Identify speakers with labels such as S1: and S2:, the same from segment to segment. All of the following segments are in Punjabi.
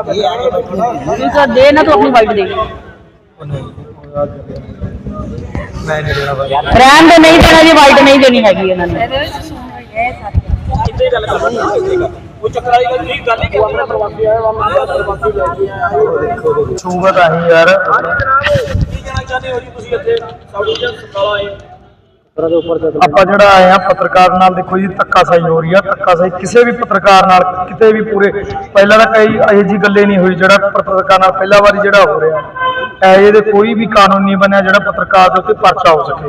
S1: ਤਾਂ ਦੇ ਨਾ ਤੂੰ ਆਪਣੀ ਵਾਈਟ ਦੇ
S2: ਮੈਂ ਨਹੀਂ ਦੇਣਾ ਬਾਈ
S1: ਰਹਿਣ ਦੇ ਨਹੀਂ ਦੇਣਾ ਜੀ ਵਾਈਟ ਨਹੀਂ ਦੇਣੀ ਹੈਗੀ ਇਹਨਾਂ ਨੇ।
S3: ਕਿੱਥੇ ਗੱਲ ਕਰਨੀ ਉਹ ਚੱਕਰ ਵਾਲੀ ਗੱਲ ਠੀਕ ਗੱਲ ਨਹੀਂ ਕਿ ਆਪਣਾ ਪ੍ਰਵਾਸੀ ਆਇਆ ਵਾ ਪ੍ਰਵਾਸੀ ਲੈ ਕੇ ਆਇਆ
S2: ਛੂਗਾ ਤਾਂ ਹੀ? ਯਾਰ
S3: ਕੀ ਕਹਿਣਾ ਚਾਹੁੰਦੇ ਹੋ ਜੀ ਤੁਸੀਂ ਇੱਥੇ? ਸਾਊਥ ਇੰਡੀਅਨ ਸਕਾਲਾ ਆਏ।
S2: ਆਪਾਂ ਜਿਹੜਾ ਆਏ ਆ ਪੱਤਰਕਾਰ ਨਾਲ ਦੇਖੋ ਜੀ ਧੱਕਾਸ਼ਾਹੀ ਹੋ ਰਹੀ ਆ ਧੱਕਾਸ਼ਾਹੀ ਕਿਸੇ ਵੀ ਪੱਤਰਕਾਰ ਨਾਲ ਕਿਤੇ ਵੀ ਪੂਰੇ ਪਹਿਲਾਂ ਤਾਂ ਕਈ ਇਹੋ ਜੀ ਗੱਲੇ ਨਹੀਂ ਹੋਈ ਜਿਹੜਾ ਪੱਤਰਕਾਰ ਨਾਲ ਪਹਿਲਾ ਵਾਰੀ ਜਿਹੜਾ ਹੋ ਰਿਹਾ। ਇਹ ਦੇ ਕੋਈ ਵੀ ਕਾਨੂੰਨ ਨਹੀਂ ਬਣਿਆ ਜਿਹੜਾ ਪੱਤਰਕਾਰ ਦੇ ਉੱਤੇ ਪਰਚਾ ਹੋ ਸਕੇ।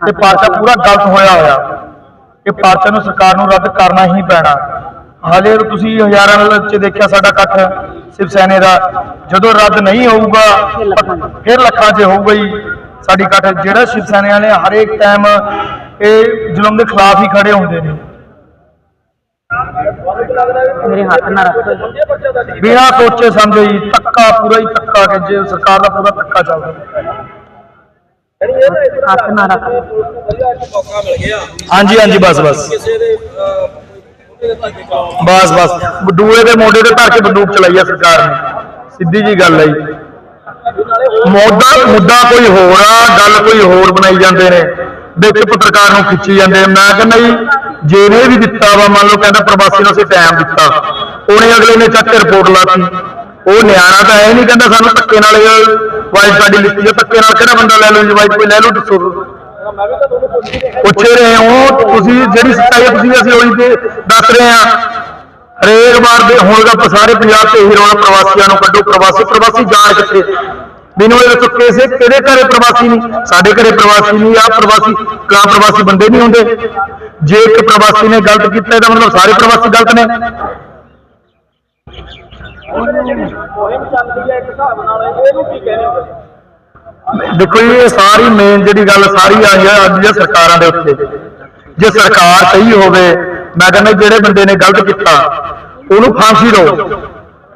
S2: ਇਹ ਪਰਚਾ ਪੂਰਾ ਗਲਤ ਹੋਇਆ ਹੋਇਆ। ਇਹ ਪਰਚਾ ਨੂੰ ਸਰਕਾਰ ਨੂੰ ਰੱਦ ਕਰਨਾ ਹੀ ਪੈਣਾ। ਹਾਲੇ ਤੁਸੀਂ ਹਜ਼ਾਰਾਂ ਵਿੱਚ ਦੇਖਿਆ ਸਾਡਾ ਇਕੱਠ ਸਿਵ ਸੈਨੇ ਦਾ ਜਦੋਂ ਰੱਦ ਨਹੀਂ ਹੋਊਗਾ ਫਿਰ ਲੱਖਾਂ 'ਚ ਹੋਊਗਾ ਜੀ। ਸਾਡੀ ਇਕੱਠ ਜਿਹੜਾ ਸ਼ਿਵ ਸੈਨਾ ਵਾਲੇ ਹਰੇਕ ਟਾਈਮ ਇਹ ਜ਼ੁਲਮ ਦੇ ਖਿਲਾਫ ਹੀ ਖੜੇ ਹੁੰਦੇ ਨੇ।
S1: ਮੇਰੇ ਹੱਥ ਨਾਲ ਰੱਖ
S2: ਬਿਨਾਂ ਸੋਚੇ ਸਮਝੇ ਹੀ ਤੱਕਾ ਪੂਰਾ ਹੀ ਤੱਕਾ ਕਿ ਜੇ ਸਰਕਾਰ ਦਾ ਪੂਰਾ ਤੱਕਾ ਚੱਲਦਾ।
S1: ਹੱਥ ਨਾਲ ਰੱਖ
S2: ਹਾਂਜੀ ਹਾਂਜੀ ਬਸ ਬਸ। ਬਸ ਬਸ। ਬਡੂਏ ਦੇ ਮੋਢੇ ਤੇ ਧਰ ਕੇ ਬੰਦੂਕ ਚਲਾਈ ਆ ਸਰਕਾਰ ਨੇ। ਸਿੱਧੀ ਜੀ ਗੱਲ ਹੈ ਮੁੱਦਾ ਮੁੱਦਾ ਕੋਈ ਹੋਰ ਆ, ਗੱਲ ਕੋਈ ਹੋਰ ਬਣਾਈ ਜਾਂਦੇ ਨੇ। ਵਿੱਚ ਪੱਤਰਕਾਰ ਨੂੰ ਖਿੱਚੀ ਜਾਂਦੇ ਮੈਂ ਕਹਿੰਦਾ ਜੀ ਜਿਹਨੇ ਵੀ ਦਿੱਤਾ ਵਾ, ਮੰਨ ਲਓ ਕਹਿੰਦਾ ਪ੍ਰਵਾਸੀ ਨੂੰ ਅਸੀਂ ਟਾਈਮ ਦਿੱਤਾ। ਉਹਨੇ ਅਗਲੇ ਨੇ ਚੱਕ ਕੇ ਰਿਪੋਰਟ ਲਾਤੀ ਉਹ ਨਿਆਣਾ ਤਾਂ ਇਹ ਨਹੀਂ ਕਹਿੰਦਾ ਸਾਨੂੰ ਧੱਕੇ ਨਾਲ ਵਾਈਟ ਸਾਡੀ ਲਿਖੀ ਹੈ ਧੱਕੇ ਨਾਲ ਕਿਹੜਾ ਬੰਦਾ ਲੈ ਲਓ ਜੀ ਵਾਈਟ ਕੋਈ ਲੈ ਲਓ, ਦੱਸੋ।
S3: ਪੁੱਛੇ ਰਹੇ
S2: ਹੋ, ਤੁਸੀਂ ਜਿਹੜੀ ਸੱਚਾਈ ਤੁਸੀਂ ਅਸੀਂ ਉਹੀ ਤੇ ਦੱਸ ਰਹੇ ਆ। ਹਰੇਕ ਵਾਰ ਦੇ ਹੁਣ ਦਾ ਸਾਰੇ ਪੰਜਾਬ ਤੇ ਇਹੀ ਰੌਲਾ, ਪ੍ਰਵਾਸੀਆਂ ਨੂੰ ਕੱਢੋ। ਪ੍ਰਵਾਸੀ ਪ੍ਰਵਾਸੀ ਜਾਣ ਕਿੱਥੇ? ਮੈਨੂੰ ਇਹ ਦੱਸੋ ਕਿਸੇ ਕਿਹੜੇ ਘਰੇ ਪ੍ਰਵਾਸੀ ਨਹੀਂ ਸਾਡੇ ਘਰੇ ਪ੍ਰਵਾਸੀ ਨਹੀਂ ਆ ਪ੍ਰਵਾਸੀ, ਕਾਂ ਪ੍ਰਵਾਸੀ ਬੰਦੇ ਨਹੀਂ ਹੁੰਦੇ। ਜੇ ਇੱਕ ਪ੍ਰਵਾਸੀ ਨੇ ਗਲਤ ਕੀਤਾ ਤਾਂ ਮਤਲਬ ਸਾਰੇ ਪ੍ਰਵਾਸੀ ਗਲਤ ਨੇ। ਦੇਖੋ ਜੀ, ਇਹ ਸਾਰੀ ਮੇਨ ਜਿਹੜੀ ਗੱਲ ਸਾਰੀ ਆਈ ਹੈ ਅੱਜ ਦੀਆਂ ਸਰਕਾਰਾਂ ਦੇ ਉੱਤੇ। ਜੇ ਸਰਕਾਰ ਸਹੀ ਹੋਵੇ, ਮੈਂ ਕਹਿੰਦਾ ਜਿਹੜੇ ਬੰਦੇ ਨੇ ਗਲਤ ਕੀਤਾ, ਉਹਨੂੰ ਫਾਂਸੀ ਦਿਓ।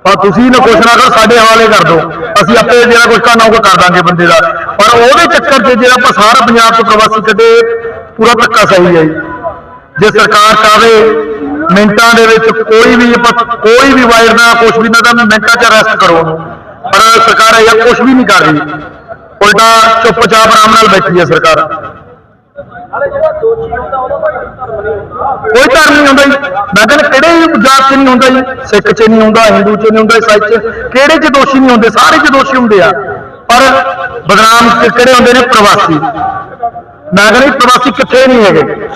S2: ਪਰ ਤੁਸੀਂ ਨਾ ਕੁਛ ਨਾ ਕਰੋ, ਸਾਡੇ ਹਵਾਲੇ ਕਰ ਦਿਓ। ਅਸੀਂ ਆਪੇ ਜਿਹੜਾ ਕੁਛ ਕਰਨਾ ਉਹ ਕਰ ਦਾਂਗੇ ਬੰਦੇ ਦਾ। ਪਰ ਉਹਦੇ ਚੱਕਰ 'ਚ ਜਿਹੜਾ ਆਪਾਂ ਸਾਰਾ ਪੰਜਾਬ ਤੋਂ ਪ੍ਰਵਾਸੀ ਕੱਢੇ, ਪੂਰਾ ਧੱਕਾ ਸਹੀ ਹੈ ਜੀ। ਜੇ ਸਰਕਾਰ ਚਾਵੇ, ਮਿੰਟਾਂ ਦੇ ਵਿੱਚ ਕੋਈ ਵੀ ਆਪਾਂ- ਕੋਈ ਵੀ ਵਾਇਰ ਦਾ ਕੁਛ ਵੀ ਨਾ, ਤਾਂ ਮਿੰਟਾਂ 'ਚ ਅਰੈਸਟ ਕਰੋ ਪਰ ਸਰਕਾਰ ਇਹ ਕੁਛ ਵੀ ਨਹੀਂ ਕਰ ਰਹੀ। ਉਲਟਾ ਚੁੱਪਚਾਪ ਆਰਾਮ ਨਾਲ ਬੈਠੀ ਹੈ ਸਰਕਾਰ
S3: ਹਾਲੇ ਜਿਹੜਾ ਦੋਸ਼ੀ ਹੁੰਦਾ ਉਹਦਾ ਕੋਈ ਧਰਮ ਨਹੀਂ ਹੁੰਦਾ
S2: ਜੀ। ਮੈਂ ਕਹਿੰਦਾ ਕਿਹੜੇ ਵੀ ਜਾਤ 'ਚ ਨਹੀਂ ਹੁੰਦਾ ਜੀ? ਸਿੱਖ 'ਚ ਨਹੀਂ ਹੁੰਦਾ, ਹਿੰਦੂ 'ਚ ਨਹੀਂ ਹੁੰਦਾ, ਈਸਾਈ 'ਚ। ਕਿਹੜੇ 'ਚ ਦੋਸ਼ੀ ਨਹੀਂ ਹੁੰਦੇ? ਸਾਰੇ 'ਚ ਦੋਸ਼ੀ ਹੁੰਦੇ ਆ। ਪਰ ਬਦਨਾਮ ਕਿ- ਕਿਹੜੇ ਹੁੰਦੇ ਨੇ? ਪ੍ਰਵਾਸੀ। ਮੈਂ ਕਹਿੰਦਾ ਪ੍ਰਵਾਸੀ ਕਿੱਥੇ ਨਹੀਂ ਹੈਗੇ।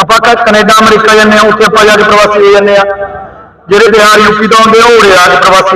S2: ਆਪਾਂ ਕ- ਕੈਨੇਡਾ, ਅਮਰੀਕਾ ਜਾਂਦੇ ਆ, ਉੱਥੇ ਆਪਾਂ ਜਾ ਕੇ ਪ੍ਰਵਾਸੀ ਹੋ ਜਾਂਦੇ ਆ। ਜਿਹੜੇ ਬਿਹਾਰ ਯੂਪੀ ਤੋਂ ਆਉਂਦੇ ਆ, ਉਹ ਉਰੇ ਆ ਕੇ ਪ੍ਰਵਾਸੀ